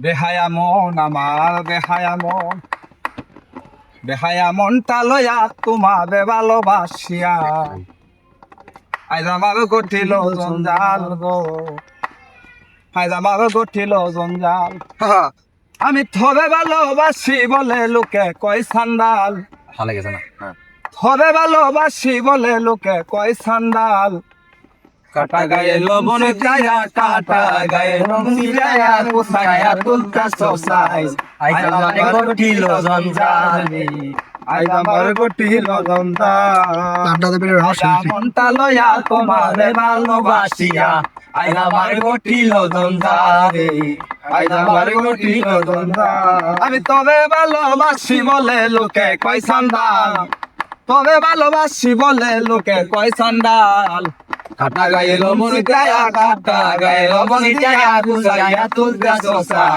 বেহায়া মন আমার বেহায়া মন। বেহায়া মনটা লয়া তোমারে ভালোবাসিয়া। আইজ আমার গঠিল জঞ্জাল গো। আইজ আমার গঠিল জঞ্জাল। আমি থবে ভালোবাসি বলে লোকে কয় সান্দাল। ভালো গেছে না? থবে ভালোবাসি বলে লোকে কয় সান্দাল। কাটা গায়ে লবণ গায়া কাটা গায়ে লবণ গায়া কোসায়া তুলতা সসাই আইজ আমার গঠিল জঞ্জাল আইজ আমার গঠিল জঞ্জাল। মনটা লয়া তোমারে ভালোবাসিয়া। আইজ আমার গঠিল জঞ্জাল গঠিল জঞ্জাল। আমি তবে ভালোবাসি বলে লোকে কয় সান্দাল। তবে ভালোবাসি বলে লোকে কয় সান্দাল। কাটা গায়ে লবণ চায়া কাটা গায়ে লবণ চায়া কুসাইয়া তুলতা সসাই